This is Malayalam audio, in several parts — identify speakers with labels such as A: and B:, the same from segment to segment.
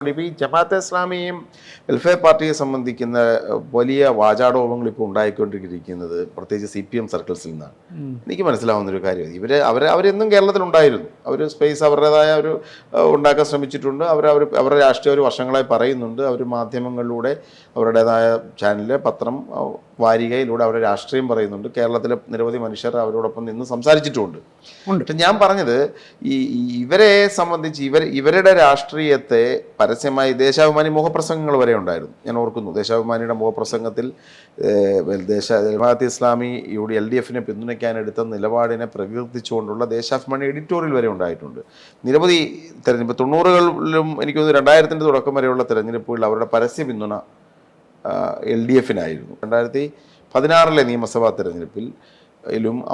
A: ഇപ്പോൾ ഈ ജമാഅത്തെ ഇസ്ലാമിയും വെൽഫെയർ പാർട്ടിയെ സംബന്ധിക്കുന്ന വലിയ വാചാടോപങ്ങൾ ഇപ്പോൾ ഉണ്ടായിക്കൊണ്ടിരിക്കുന്നത് പ്രത്യേകിച്ച് സി പി എം സർക്കിൾസിൽ നിന്നാണ്. എനിക്ക് മനസ്സിലാവുന്ന ഒരു കാര്യം ഇവർ അവർ അവരെന്നും കേരളത്തിലുണ്ടായിരുന്നു അവർ സ്പേസ് അവരുടേതായ ഒരു ഉണ്ടാക്കാൻ ശ്രമിച്ചിട്ടുണ്ട്. അവർ അവർ അവരുടെ രാഷ്ട്രീയ ഒരു വർഷങ്ങളായി പറയുന്നുണ്ട്. അവർ മാധ്യമങ്ങളിലൂടെ അവരുടേതായ ചാനലിലെ പത്രം വാരികയിലൂടെ അവരുടെ രാഷ്ട്രീയം പറയുന്നുണ്ട്. കേരളത്തിലെ നിരവധി മനുഷ്യർ അവരോടൊപ്പം നിന്ന് സംസാരിച്ചിട്ടുമുണ്ട് പക്ഷെ ഞാൻ പറഞ്ഞത് ഈ ഈ ഇവരെ സംബന്ധിച്ച് ഇവർ ഇവരുടെ രാഷ്ട്രീയത്തെ പരസ്യമായി ദേശാഭിമാനി മുഖപ്രസംഗങ്ങൾ വരെ ഉണ്ടായിരുന്നു. ഞാൻ ഓർക്കുന്നു ദേശാഭിമാനിയുടെ മുഖപ്രസംഗത്തിൽ ദേശ ജമാഅത്ത് ഇസ്ലാമി യുടെ എൽ ഡി എഫിനെ പിന്തുണയ്ക്കാൻ എടുത്ത നിലപാടിനെ പ്രകീർത്തിച്ചുകൊണ്ടുള്ള ദേശാഭിമാനി എഡിറ്റോറിയൽ വരെ ഉണ്ടായിട്ടുണ്ട്. നിരവധി തെരഞ്ഞെടുപ്പ് തൊണ്ണൂറുകളിലും എനിക്ക് തോന്നുന്നു രണ്ടായിരത്തിന്റെ തുടക്കം വരെയുള്ള തെരഞ്ഞെടുപ്പുകളിൽ അവരുടെ പരസ്യ പിന്തുണ എൽ ഡി എഫിനായിരുന്നു. രണ്ടായിരത്തി പതിനാറിലെ നിയമസഭാ തെരഞ്ഞെടുപ്പിൽ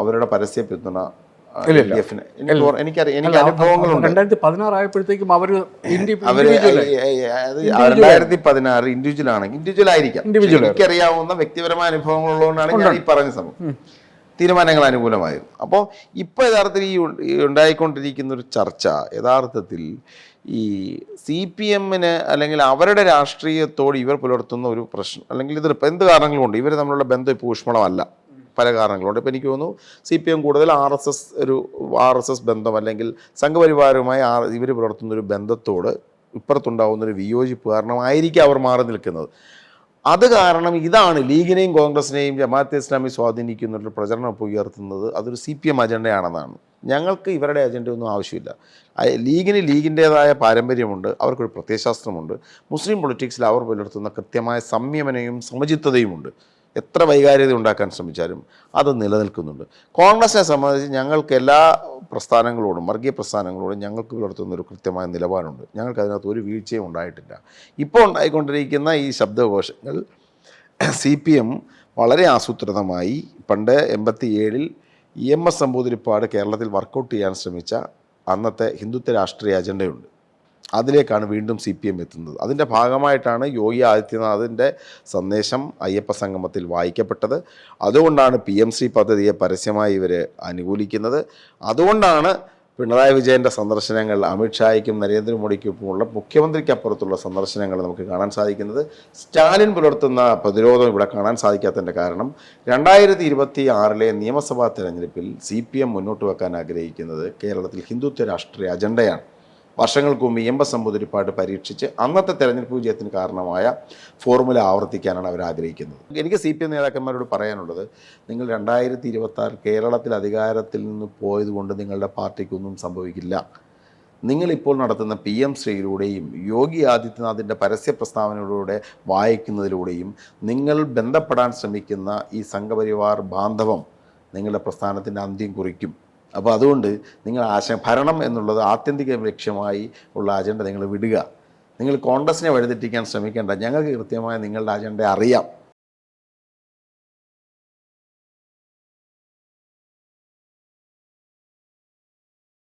A: അവരുടെ പരസ്യ പിന്തുണ എഫിന് എനിക്ക് എനിക്കറിയാം. എനിക്ക് അനുഭവങ്ങളുണ്ട്.
B: രണ്ടായിരത്തി പതിനാറായപ്പോഴത്തേക്കും
A: അവർ രണ്ടായിരത്തി പതിനാറ് ഇൻഡിവിജ്വൽ ആണെങ്കിൽ ഇൻഡിവിജ്വൽ ആയിരിക്കാം. എനിക്കറിയാവുന്ന വ്യക്തിപരമായ അനുഭവങ്ങൾ ഉള്ളതുകൊണ്ടാണ് ഞാൻ ഈ പറഞ്ഞ സമയം തീരുമാനങ്ങൾ അനുകൂലമായിരുന്നു. അപ്പോൾ ഇപ്പോൾ യഥാർത്ഥത്തിൽ ഈ ഉണ്ടായിക്കൊണ്ടിരിക്കുന്ന ഒരു ചർച്ച യഥാർത്ഥത്തിൽ ഈ സി പി എമ്മിന് അല്ലെങ്കിൽ അവരുടെ രാഷ്ട്രീയത്തോട് ഇവർ പുലർത്തുന്ന ഒരു പ്രശ്നം അല്ലെങ്കിൽ ഇത് എന്ത് കാരണങ്ങളുണ്ട് ഇവർ തമ്മിലുള്ള ബന്ധം ഇപ്പോൾ ഊഷ്മളമല്ല. പല കാരണങ്ങളുണ്ട്. ഇപ്പോൾ എനിക്ക് തോന്നുന്നു സി പി എം കൂടുതൽ ആർ എസ് എസ് ഒരു ആർ എസ് എസ് ബന്ധം അല്ലെങ്കിൽ സംഘപരിവാരവുമായി ആർ ഇവർ പുലർത്തുന്ന ഒരു ബന്ധത്തോട് ഇപ്പുറത്തുണ്ടാവുന്ന ഒരു വിയോജിപ്പ് കാരണമായിരിക്കും അവർ മാറി നിൽക്കുന്നത്. അത് കാരണം ഇതാണ് ലീഗിനെയും കോൺഗ്രസിനെയും ജമാഅത്തെ ഇസ്ലാമി സ്വാധീനിക്കുന്ന ഒരു പ്രചരണം ഇപ്പോൾ ഉയർത്തുന്നത് അതൊരു സി പി എം അജണ്ടയാണെന്നാണ്. ഞങ്ങൾക്ക് ഇവരുടെ അജണ്ടയൊന്നും ആവശ്യമില്ല. ലീഗിന് ലീഗിന്റേതായ പാരമ്പര്യമുണ്ട് അവർക്കൊരു പ്രത്യയശാസ്ത്രമുണ്ട് മുസ്ലിം പൊളിറ്റിക്സിൽ അവർ പുലർത്തുന്ന കൃത്യമായ സംയമനയും സമചിത്തതയുമുണ്ട്. എത്ര വൈകാര്യത ഉണ്ടാക്കാൻ ശ്രമിച്ചാലും അത് നിലനിൽക്കുന്നുണ്ട്. കോൺഗ്രസിനെ സംബന്ധിച്ച് ഞങ്ങൾക്ക് എല്ലാ പ്രസ്ഥാനങ്ങളോടും വർഗീയ പ്രസ്ഥാനങ്ങളോടും ഞങ്ങൾക്ക് പുലർത്തുന്ന ഒരു കൃത്യമായ നിലപാടുണ്ട്. ഞങ്ങൾക്ക് അതിനകത്ത് ഒരു വീഴ്ചയും ഉണ്ടായിട്ടില്ല. ഇപ്പോൾ ഉണ്ടായിക്കൊണ്ടിരിക്കുന്ന ഈ ശബ്ദഘോഷങ്ങൾ സി പി എം വളരെ ആസൂത്രിതമായി പണ്ട് എൺപത്തി ഏഴിൽ ഇ എം എസ് നമ്പൂതിരിപ്പാട് കേരളത്തിൽ വർക്കൗട്ട് ചെയ്യാൻ ശ്രമിച്ച അന്നത്തെ ഹിന്ദുത്വ രാഷ്ട്രീയ അജണ്ടയുണ്ട്. അതിലേക്കാണ് വീണ്ടും സി പി എം എത്തുന്നത്. അതിന്റെ ഭാഗമായിട്ടാണ് യോഗി ആദിത്യനാഥിന്റെ സന്ദേശം അയ്യപ്പ സംഗമത്തിൽ വായിക്കപ്പെട്ടത്. അതുകൊണ്ടാണ് പി എം സി പദ്ധതിയെ പരസ്യമായി ഇവർ അനുകൂലിക്കുന്നത്. അതുകൊണ്ടാണ് പിണറായി വിജയന്റെ സന്ദർശനങ്ങൾ അമിത്ഷായ്ക്കും മുഖ്യമന്ത്രിക്ക് മുഖ്യമന്ത്രിക്കപ്പുറത്തുള്ള സന്ദർശനങ്ങൾ നമുക്ക് കാണാൻ സാധിക്കുന്നത്. സ്റ്റാലിൻ പുലർത്തുന്ന പ്രതിരോധം ഇവിടെ കാണാൻ സാധിക്കാത്തതിന്റെ കാരണം രണ്ടായിരത്തി ഇരുപത്തി ആറിലെ നിയമസഭാ തെരഞ്ഞെടുപ്പിൽ സി പി എം മുന്നോട്ട് വെക്കാൻ ആഗ്രഹിക്കുന്നത് കേരളത്തിൽ ഹിന്ദുത്വ രാഷ്ട്രീയ അജണ്ടയാണ്. വർഷങ്ങൾക്ക് മുമ്പ് എം എസ് നമ്പൂതിരിപ്പാട് പരീക്ഷിച്ച് അന്നത്തെ തെരഞ്ഞെടുപ്പ് വിജയത്തിന് കാരണമായ ഫോർമുല ആവർത്തിക്കാനാണ് അവർ ആഗ്രഹിക്കുന്നത്. എനിക്ക് സി പി എം നേതാക്കന്മാരോട് പറയാനുള്ളത് നിങ്ങൾ രണ്ടായിരത്തി ഇരുപത്തി കേരളത്തിൽ അധികാരത്തിൽ നിന്ന് പോയതുകൊണ്ട് നിങ്ങളുടെ പാർട്ടിക്കൊന്നും സംഭവിക്കില്ല. നിങ്ങളിപ്പോൾ നടത്തുന്ന പി എം ശ്രീയിലൂടെയും യോഗി ആദിത്യനാഥിന്റെ പരസ്യ പ്രസ്താവനയിലൂടെ വായിക്കുന്നതിലൂടെയും നിങ്ങൾ ബന്ധപ്പെടാൻ ശ്രമിക്കുന്ന ഈ സംഘപരിവാർ ബാന്ധവം നിങ്ങളുടെ പ്രസ്ഥാനത്തിന്റെ അന്ത്യം കുറിക്കും. അപ്പോൾ അതുകൊണ്ട് നിങ്ങൾ ആശ ഭരണം എന്നുള്ളത് ആത്യന്തിക ലക്ഷ്യമായി ഉള്ള അജണ്ട നിങ്ങൾ വിടുക. നിങ്ങൾ കോൺഗ്രസിനെ വഴിതെറ്റിക്കാൻ ശ്രമിക്കേണ്ട. ഞങ്ങൾക്ക് കൃത്യമായ നിങ്ങളുടെ അജണ്ട അറിയാം.